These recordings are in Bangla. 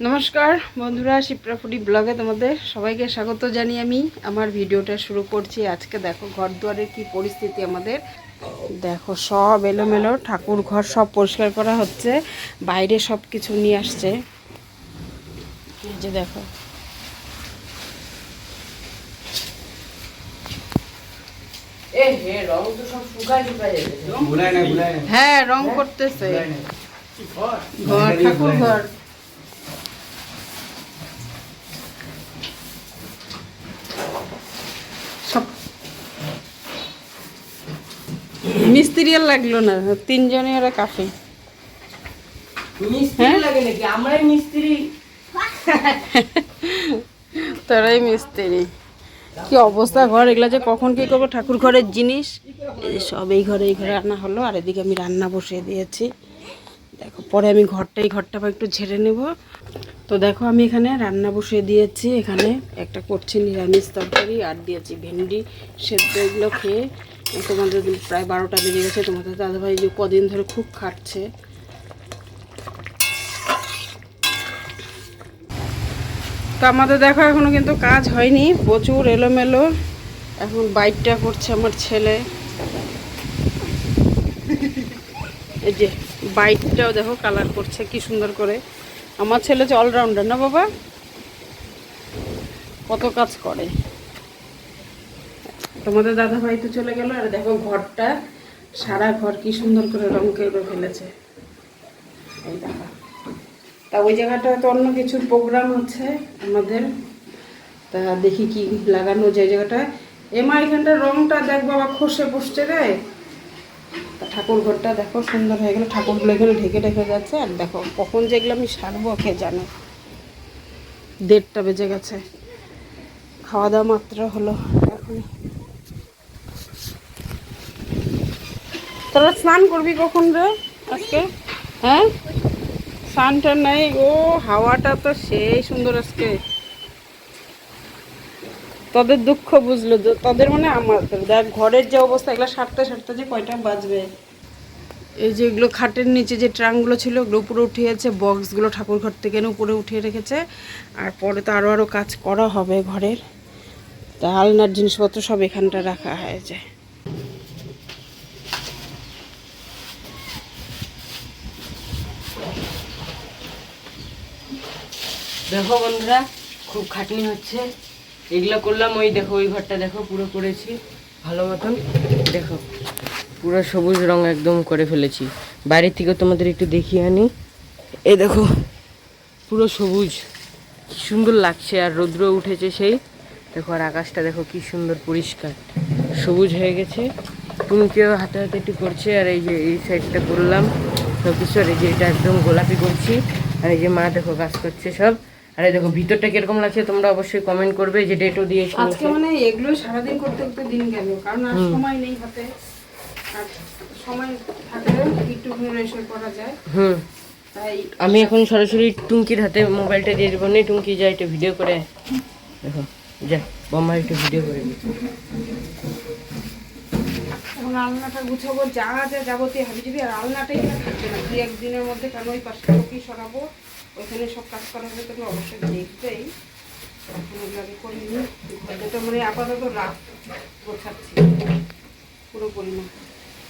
নমস্কার বন্ধুরা শিপ্রাফুডি ব্লগে তোমাদের সবাইকে স্বাগত জানি আমি আমার ভিডিওটা শুরু করছি। আজকে দেখো ঘর দুয়ারের কি পরিস্থিতি আমাদের। দেখো সব এলোমেলো ঠাকুর ঘর সব পরিষ্কার করা হচ্ছে বাইরে সব কিছু নিয়ে আসছে। এই যে দেখো। বুলাই না বুলাই না। হ্যাঁ রং করতেছে। ঘর ঠাকুর ঘর। মিস্ত্রি আর লাগল না তিনজনে ওরা কাফে। মিস্ত্রি হ্যাঁ? তারাই মিস্ত্রি। কি অবস্থা ঘর এগুলা যে কখন কি করব? ঠাকুর ঘরের জিনিস। এই যে সব এই ঘরে এই ঘরে আনা হলো আর এদিকে আমি রান্না বসিয়ে দিয়েছি। দেখো পরে আমি ঘরটা এই ঘরটা আবার একটু ঝেড়ে নেব। তো দেখো আমি এখানে রান্না বসিয়ে দিয়েছি। এখানে একটা করছি নিরামিষ তরকারি আর দিয়েছি ভেন্ডি সেদ্ধ এগুলো খেয়ে তোমাদের প্রায় বারোটা বেজে গেছে, তোমাদের দাদাভাই যে কদিন ধরে খুব খাটছে। তো আমাদের দেখো, এখনও কিন্তু কাজ হয়নি, প্রচুর এলোমেলো। এখন বাইকটা করছে আমার ছেলে। এই যে বাইকটাও দেখো কালার করছে, কি সুন্দর করে। আমার ছেলে হচ্ছে অলরাউন্ডার না বাবা? কত কাজ করে। তোমাদের দাদা ভাই তো চলে গেল, আর দেখো ঘরটা, সারা ঘর কি সুন্দর করে রং করে ফেলেছে। এই দেখো। তা ওই জায়গাটা তো অন্য কিছু প্রোগ্রাম আছে আমাদের। তা দেখি কি লাগানো যায় জায়গাটা। এমা এখানটা রংটা দেখ বাবা, খসে বসছে রে। তা ঠাকুর ঘরটা দেখো সুন্দর হয়ে গেল ঠাকুরগুলো এখানে ঢেকে ঢেকে যাচ্ছে। আর দেখো কখন যেগুলো আমি সারবো, কে জানে? দেড়টা বেজে গেছে। খাওয়া দাওয়া মাত্র হলো এখন তোরা স্নান করবি কখন রে আজকে? হ্যাঁ? সানটা নাই ও হাওয়াটা তো সেই সুন্দর আজকে। তাদের দুঃখ বুঝলো তাদের মানে আমাদের দেখ ঘরের যে অবস্থা, এগুলো সারতে সারতে যে কয়টা বাজবে। এই যে এগুলো খাটের নিচে যে ট্রাঙ্কগুলো ছিল ওগুলো উপরে উঠিয়েছে, বক্সগুলো ঠাকুর ঘর থেকে এনে উপরে উঠিয়ে রেখেছে। আর পরে তো আরও আরও কাজ করা হবে ঘরের। তা আলনার জিনিসপত্র সব এখানটা রাখা হয়েছে। দেখো বন্ধুরা, খুব খাটনি হচ্ছে। এগুলো করলাম, ওই দেখো, ওই ঘরটা দেখো, পুরো করেছি। ভালো মতন দেখো, পুরো সবুজ রং একদম করে ফেলেছি। বাইরে থেকে তোমাদের একটু দেখিয়ে আনি। এই দেখো, পুরো সবুজ। কি সুন্দর লাগছে, আর রৌদ্র উঠেছে সেই। দেখো, আর আকাশটা দেখো, কি সুন্দর পরিষ্কার। সবুজ হয়ে গেছে। টুমকেও হাতে হাতে একটু করছে, আর এই যে, এই সাইডটা করলাম। সব কিছু, আর এই যে, এটা একদম গোলাপি করছি। আর এই যে মা দেখো, কাজ করছে সব। আর দেখো ভিতরটা কীরকম লাগছে তোমরা অবশ্যই কমেন্ট করবে যে ডেটও দিয়েছি। আজকে মানে এগুলো সারাদিন করতে করতে দিন গেল কারণ আর সময় নেই হাতে। আর সময় থাকলে একটুখানি রেশন করা যায়। হুম। তাই আমি এখন সরাসরি টুঙ্কির হাতে মোবাইলটা দিয়ে দেবো। নে টুঙ্কি যা একটু ভিডিও করে দেখো যা বম্মা একটু ভিডিও করে এখন আলনাটা গুছাবো যা যা যাবতীয় হাবি যাবি আর আলনাটাই থাকবে না। দুই একদিনের মধ্যে কারণ ওই পাশে লোকই সরাবো? ওইখানে সব কাজ করা হলে তুমি অবশ্যই দেখবেই। মানে আপাতত রাত না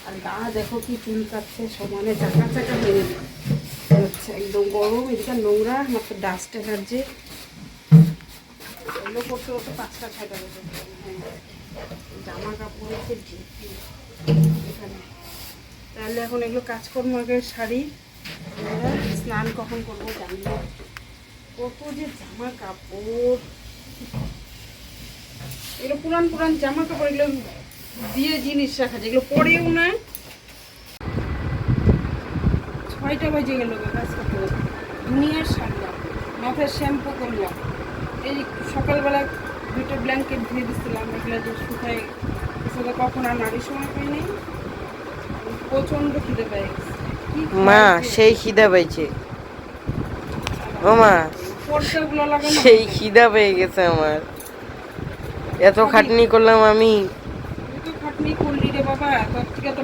আর গা দেখো চুল কাটছে সমানে চাকা চাকা একদম গরম নোংরা ডাস্ট হ্যাঁ জামা কাপড় এখানে। তাহলে এখন এগুলো কাজকর্ম আগে আমরা স্নান কখন করব জানি না। কত যে জামা কাপড়। এগুলো পুরান পুরান জামা কাপড়, এগুলো দিয়ে জিনিস রাখা যায় এগুলো পরেও না। ছয়টা বাজে গেল কাজ করতে। দুনিয়ার সারলাম মাথায় শ্যাম্পু করলাম। এই সকালবেলা দুটো ব্ল্যাঙ্কেট ধুয়ে দিচ্ছিলাম এগুলো যে শুকায় সেটা কখন আর নারীর সময় পাইনি প্রচণ্ড খিদে পেয়ে মা সেই খিদা পাইছে। ও মা সেই খিদা পেয়ে গেছে আমার। এত খাটনি করলাম আমি। খাটনি করলি রে বাবা তোর থেকে তো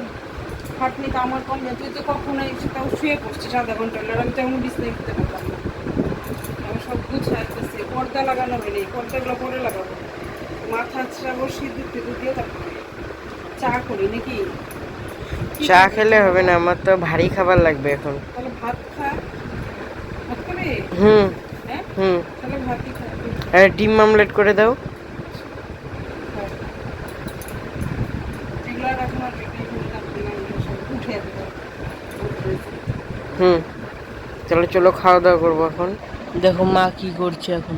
খাটনি তো আমার কম না। তুই তো কখনো এসে তাও শুয়ে পড়ছিস আধা ঘণ্টা। আর আমি তো এমন বিছনায় খেতে পারলাম না। পর্দা লাগানো হয়নি। পর্দাগুলো পরে লাগাবো। মাথা ছাড়াবো সিঁদুর টিঁদুর দিয়ে তারপরে চা করি নাকি? চা খেলে হবে না? আমার তো ভারী খাবার লাগবে এখন। তাহলে ভাত খা। ভাত খাবি? হুম। হ্যাঁ? হুম। তাহলে ভাতই খাবি আর ডিম আমলেট করে দাও। হুম। চলো চলো খাওয়া দাওয়া করব এখন। দেখো মা কি করছে এখন।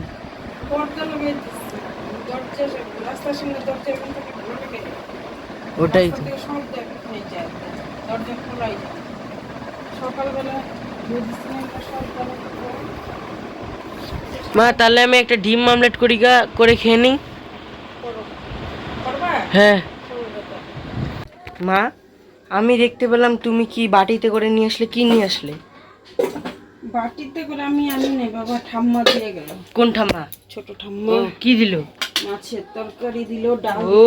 ওটাই তো। দরজা খোলাই যায়। সকালবেলা মা তাহলে আমি একটা ডিম আমলেট করি গা করে খেয়ে নিই। হ্যাঁ। মা আমি দেখতে পেলাম তুমি কি বাটিতে করে নিয়ে আসলে কি নিয়ে আসলে? বাটিতে করে আমি আনি নাই বাবা ঠাম্মা দিয়ে গেল। কোন ঠাম্মা? ছোট ঠাম্মা। কি দিল? মাছের তরকারি দিল ডাল ও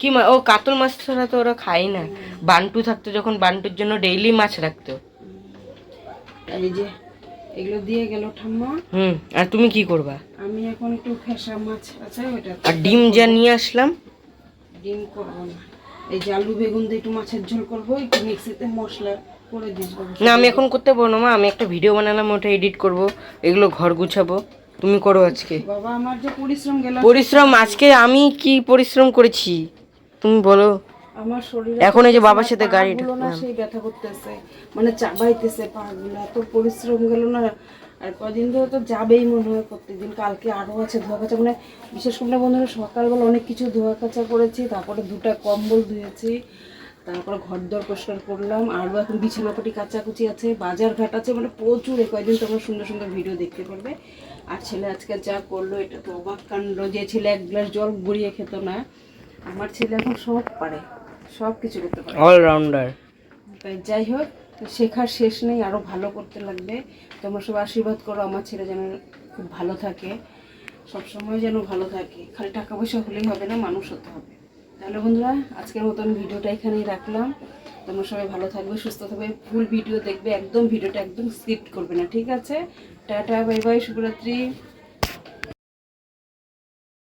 কি ও কাতল মাছ ছাড়া তো ওরা খায় না। বান্টু থাকতো যখন বান্টুর জন্য ডেইলি মাছ রাখতো। এই যে এগুলো দিয়ে গেল ঠাম্মা। হুম আর তুমি কি করবা? আমি এখন একটু ফেসা মাছ আছে ওইটা আর ডিম যা নিয়ে আসলাম। ডিম করব না। এই যে আলু বেগুন দিয়ে একটু মাছের ঝোল করব একটু মিক্সিতে মশলা করে দিস বাবা না আমি এখন করতে পারব না মা আমি একটা ভিডিও বানালাম ওটা এডিট করব এগুলো ঘর গুছাবো। তুমি করো আজকে। বাবা আমার যে পরিশ্রম গেল। পরিশ্রম আজকে আমি কি পরিশ্রম করেছি? তুমি বলো। আমার শরীরে এখন এই যে বাবার সাথে গাড়ি না সেই ব্যথা করতেছে। মানে চাবাইতেছে পাগুলো এত পরিশ্রম গেল না। আর কদিন ধরে তো যাবেই মনে হয় প্রত্যেকদিন। কালকে আরও আছে ধোয়া কাচা মানে বিশেষ করে বন্ধুরা সকালবেলা অনেক কিছু ধোয়া কাচা করেছি। তারপরে দুটা কম্বল ধুয়েছি। তারপরে ঘর দর পরিষ্কার করলাম। আরও এখন বিছানাপাটি কাচাকুচি আছে বাজার ঘাট আছে। মানে প্রচুর এই কয়দিন তোমরা সুন্দর সুন্দর ভিডিও দেখতে পারবে। আর ছেলে আজকে যা করল এটা তো অবাক কাণ্ড। যে ছেলে এক গ্লাস জল গড়িয়ে খেত না আমার ছেলে এখন সব পারে সব কিছু করতে পারে। অলরাউন্ডার তাই যাই হোক শেখার শেষ নেই আরও ভালো করতে লাগবে। তোমরা সব আশীর্বাদ করো আমার ছেলে যেন খুব ভালো থাকে সব সময় যেন ভালো থাকে। খালি টাকা পয়সা হলেই হবে না মানুষ হতে হবে। তাহলে বন্ধুরা আজকের মতন ভিডিওটা এখানেই রাখলাম। তোমরা সবাই ভালো থাকবে সুস্থ থাকবে ফুল ভিডিও দেখবে একদম ভিডিওটা একদম স্কিপ করবে না ঠিক আছে? টাটা বাই বাই শুভরাত্রি।